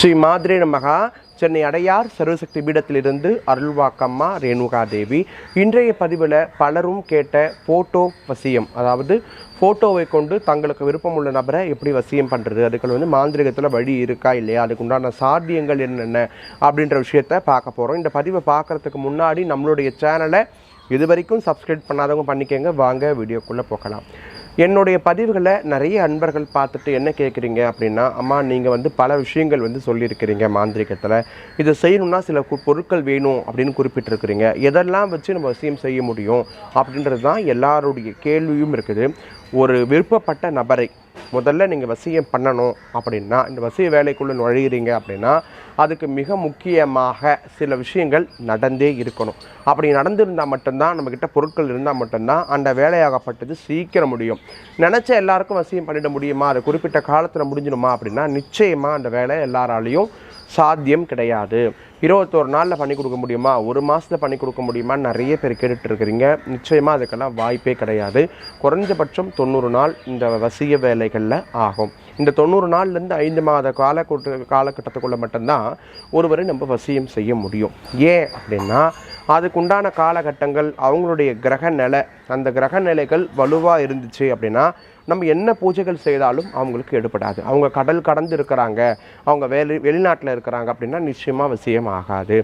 ஸ்ரீ மாதிரி நமகா. சென்னை அடையார் சர்வசக்தி பீடத்திலிருந்து அருள்வாக்கம்மா ரேணுகா தேவி இன்றைய பதிவில் பலரும் கேட்ட ஃபோட்டோ வசியம் அதாவது ஃபோட்டோவை கொண்டு தங்களுக்கு விருப்பமுள்ள நபரை எப்படி வசியம் பண்ணுறது அதுக்கு வந்து மாந்திரிகத்தில் வழி இருக்கா இல்லையா? அதுக்கு உண்டான சாத்தியங்கள் என்னென்ன? அப்படின்ற விஷயத்த பார்க்க போகிறோம் இந்த பதிவை பார்க்குறதுக்கு முன்னாடி நம்மளுடைய சேனலை இது வரைக்கும் சப்ஸ்கிரைப் பண்ணாதவங்க பண்ணிக்கங்க. வாங்க வீடியோக்குள்ளே போகலாம். என்னுடைய பதிவுகளை நிறைய அன்பர்கள் பார்த்துட்டு என்ன கேட்குறீங்க அப்படின்னா அம்மா நீங்கள் வந்து பல விஷயங்கள் வந்து சொல்லியிருக்கிறீங்க மாந்திரிகத்தில். இதை செய்யணும்னா சில பொருட்கள் வேணும் அப்படின்னு குறிப்பிட்டிருக்கிறீங்க. எதெல்லாம் வச்சு நம்ம விஷயம் செய்ய முடியும் அப்படின்றது தான் எல்லாருடைய கேள்வியும் இருக்குது. ஒரு விருப்பப்பட்ட நபரை முதல்ல நீங்கள் வசியம் பண்ணணும் அப்படின்னா இந்த வசிய வேலைக்குள்ளே நுழையிறீங்க அப்படின்னா அதுக்கு மிக முக்கியமாக சில விஷயங்கள் நடந்தே இருக்கணும். அப்படி நடந்திருந்தால் மட்டும்தான் நம்மக்கிட்ட பொருட்கள் இருந்தால் மட்டும்தான் அந்த வேலையாகப்பட்டது சீக்கிரம் முடியும். நினச்ச எல்லாருக்கும் வசியம் பண்ணிட முடியுமா? அது குறிப்பிட்ட காலத்தில் முடிஞ்சிடுமா அப்படின்னா நிச்சயமாக அந்த வேலை எல்லாராலையும் சாத்தியம் கிடையாது. இருபத்தோரு நாளில் பண்ணி கொடுக்க முடியுமா? ஒரு மாதத்தில் பண்ணி கொடுக்க முடியுமா நிறைய பேர் கேட்டுட்டு இருக்கிறீங்க. நிச்சயமாக அதுக்கெல்லாம் வாய்ப்பே கிடையாது. குறைஞ்சபட்சம் தொண்ணூறு நாள் இந்த வசிய வேலைகளில் ஆகும். இந்த தொண்ணூறு நாள்லேருந்து ஐந்து மாத காலக்கூட்ட காலகட்டத்துக்குள்ளே மட்டும்தான் ஒருவரை நம்ம வசியம் செய்ய முடியும். ஏன் அப்படின்னா அதுக்குண்டான காலகட்டங்கள் அவங்களுடைய கிரக நிலை அந்த கிரக நிலைகள் வலுவாக இருந்துச்சு அப்படின்னா நம்ம என்ன பூஜைகள் செய்தாலும் அவங்களுக்கு எடுபடாது. அவங்க கடல் கடந்து இருக்கிறாங்க. அவங்க வெளி வெளிநாட்டில் இருக்கிறாங்க அப்படின்னா நிச்சயமாக விஷயம் ஆகாது.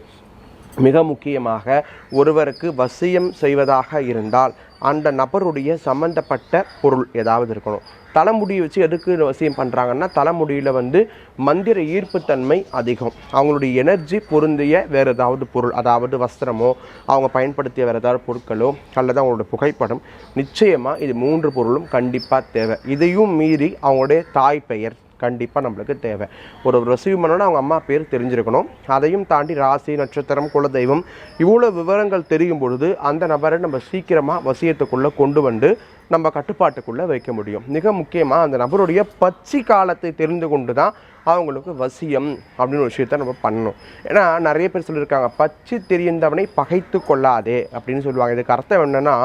மிக முக்கியமாக ஒருவருக்கு வசியம் செய்வதாக இருந்தால் அந்த நபருடைய சம்பந்தப்பட்ட பொருள் ஏதாவது இருக்கணும். தலைமுடியை வச்சு எதுக்கு வசியம் பண்ணுறாங்கன்னா தலைமுடியில் வந்து மந்திர ஈர்ப்புத்தன்மை அதிகம். அவங்களுடைய எனர்ஜி பொருந்திய வேறு ஏதாவது பொருள் அதாவது வஸ்திரமோ அவங்க பயன்படுத்திய வேறு ஏதாவது பொருட்களோ அல்லது அவங்களோட புகைப்படம் நிச்சயமாக இது மூன்று பொருளும் கண்டிப்பாக தேவை. இதையும் மீறி அவங்களுடைய தாய் பெயர் கண்டிப்பாக நம்மளுக்கு தேவை. ஒரு ரசீவ் அவங்க அம்மா பேர் தெரிஞ்சிருக்கணும். அதையும் தாண்டி ராசி நட்சத்திரம் குலதெய்வம் இவ்வளோ விவரங்கள் தெரியும் பொழுது அந்த நபரை நம்ம சீக்கிரமாக வசியத்துக்குள்ளே கொண்டு வந்து நம்ம கட்டுப்பாட்டுக்குள்ளே வைக்க முடியும். மிக முக்கியமாக அந்த நபருடைய பச்சை காலத்தை தெரிந்து கொண்டு தான் அவங்களுக்கு வசியம் அப்படின்னு ஒரு விஷயத்த நம்ம பண்ணணும். ஏன்னா நிறைய பேர் சொல்லியிருக்காங்க பச்சி தெரிந்தவனை பகைத்து கொள்ளாதே அப்படின்னு சொல்லுவாங்க. இதுக்கு அர்த்தம் என்னென்னா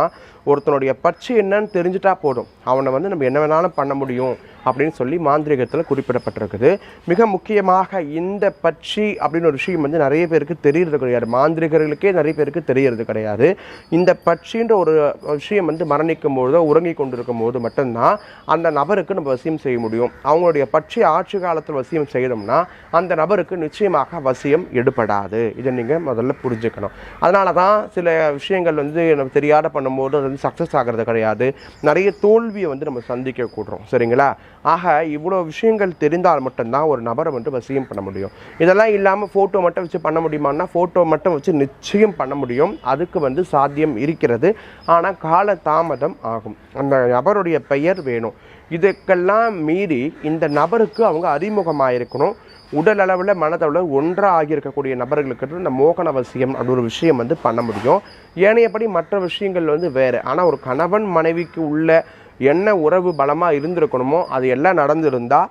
ஒருத்தனுடைய பச்சு என்னன்னு தெரிஞ்சுட்டா போதும். அவனை வந்து நம்ம என்ன வேணாலும் பண்ண முடியும் அப்படின்னு சொல்லி மாந்திரிகத்தில் குறிப்பிடப்பட்டிருக்குது. மிக முக்கியமாக இந்த பட்சி அப்படின்னு ஒரு விஷயம் வந்து நிறைய பேருக்கு தெரியறது கிடையாது. மாந்திரிகர்களுக்கே நிறைய பேருக்கு தெரியறது கிடையாது. இந்த பட்சின்ற ஒரு விஷயம் வந்து மரணிக்கும் போதோ உறங்கி கொண்டிருக்கும் போது மட்டும்தான் அந்த நபருக்கு நம்ம வசியம் செய்ய முடியும். அவங்களுடைய பட்சி ஆட்சி காலத்தில் வசியம் செய்தோம்னா அந்த நபருக்கு நிச்சயமாக வசியம் எடுபடாது இதை நீங்கள் முதல்ல புரிஞ்சுக்கணும். அதனால தான் சில விஷயங்கள் வந்து நம்ம தெரியாத பண்ணும்போது அது வந்து சக்ஸஸ் ஆகிறது கிடையாது. நிறைய தோல்வியை வந்து நம்ம சந்திக்க கூடுறோம். சரிங்களா? ஆக இவ்வளோ விஷயங்கள் தெரிந்தால் மட்டும்தான் ஒரு நபரை வந்து வசியம் பண்ண முடியும். இதெல்லாம் இல்லாமல் ஃபோட்டோ மட்டும் வச்சு பண்ண முடியுமான்னா ஃபோட்டோ மட்டும் வச்சு நிச்சயம் பண்ண முடியும். அதுக்கு வந்து சாத்தியம் இருக்கிறது. ஆனால் கால தாமதம் ஆகும். அந்த நபருடைய பெயர் வேணும். இதுக்கெல்லாம் மீறி இந்த நபருக்கு அவங்க அறிமுகமாயிருக்கணும். உடல் அளவில் மனதளவில் ஒன்றாக ஆகியிருக்கக்கூடிய நபர்களுக்கு இந்த மோகன அவசியம் அப்படி ஒரு விஷயம் வந்து பண்ண முடியும். ஏனையபடி மற்ற விஷயங்கள் வந்து வேறு. ஆனால் ஒரு கணவன் மனைவிக்கு உள்ள என்ன உறவு பலமாக இருந்திருக்கணுமோ அது எல்லாம் நடந்திருந்தால்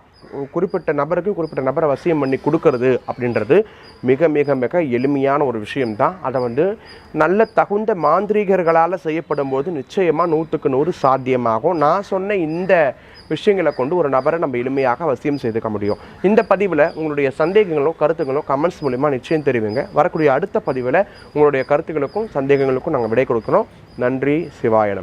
குறிப்பிட்ட நபருக்கு குறிப்பிட்ட நபரை வசியம் பண்ணி கொடுக்கறது அப்படின்றது மிக மிக மிக எளிமையான ஒரு விஷயம்தான். அதை வந்து நல்ல தகுந்த மாந்திரீகர்களால் செய்யப்படும் போது நிச்சயமாக நூற்றுக்கு நூறு சாத்தியமாகும். நான் சொன்ன இந்த விஷயங்களை கொண்டு ஒரு நபரை நம்ம எளிமையாக வசியம் செய்துக்க முடியும். இந்த பதிவில் உங்களுடைய சந்தேகங்களும் கருத்துங்களும் கமெண்ட்ஸ் மூலிமா நிச்சயம் தெரிவிங்க. வரக்கூடிய அடுத்த பதிவில் உங்களுடைய கருத்துக்களுக்கும் சந்தேகங்களுக்கும் நாங்கள் விடை கொடுக்குறோம். நன்றி. சிவாய